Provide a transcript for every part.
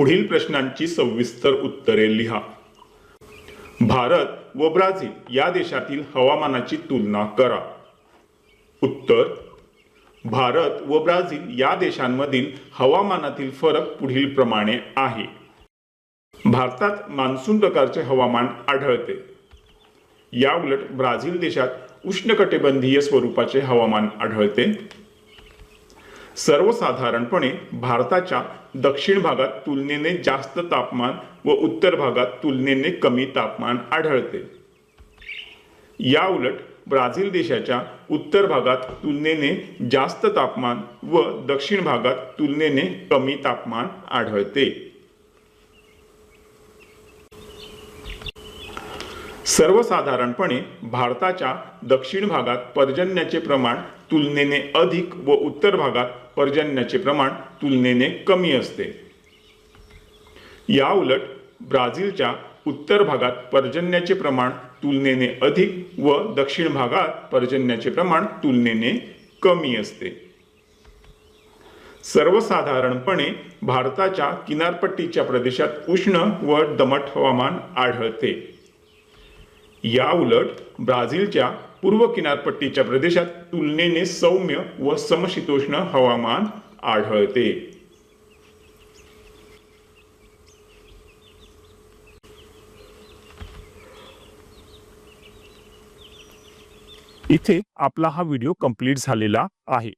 पुढील प्रश्नांची सविस्तर उत्तरे लिहा. भारत व ब्राझील या देशातील हवामानाची तुलना करा. उत्तर भारत व ब्राझील या देशांमधील हवामानातील फरक पुढील प्रमाणे आहे. भारतात मान्सून प्रकारचे हवामान आढळते. याउलट ब्राझील देशात उष्णकटिबंधीय स्वरूपाचे हवामान आढळते. सर्वसाधारणपणे भारताच्या दक्षिण भागात तुलनेने जास्त तापमान व उत्तर भागात तुलनेने कमी तापमान आढळते. या उलट ब्राझील देशाच्या उत्तर भागात तुलनेने जास्त तापमान व दक्षिण भागात तुलनेने कमी तापमान आढळते. सर्वसाधारणपणे भारताच्या दक्षिण भागात पर्जन्याचे प्रमाण तुलनेने अधिक व उत्तर भागात पर्जन्याचे प्रमाण तुलनेने कमी असते. या उलट ब्राझीलच्या उत्तर भागात पर्जन्याचे प्रमाण तुलनेने अधिक व दक्षिण भागात पर्जन्याचे प्रमाण तुलनेने कमी असते. सर्वसाधारणपणे भारताच्या किनारपट्टीच्या प्रदेशात उष्ण व दमट हवामान आढळते. या उलट ब्राझीलच्या पूर्व किनारपट्टीच्या प्रदेशात तुलनेने सौम्य व समशीतोष्ण हवामान आढळते. इथे आपला हा व्हिडिओ कंप्लीट झालेला आहे.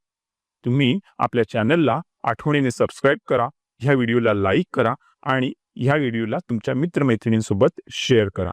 तुम्ही आपल्या चॅनलला आठवणीने सबस्क्राईब करा ह्या व्हिडिओला लाईक करा आणि ह्या व्हिडिओला तुमच्या मित्रमैत्रिणींसोबत शेअर करा.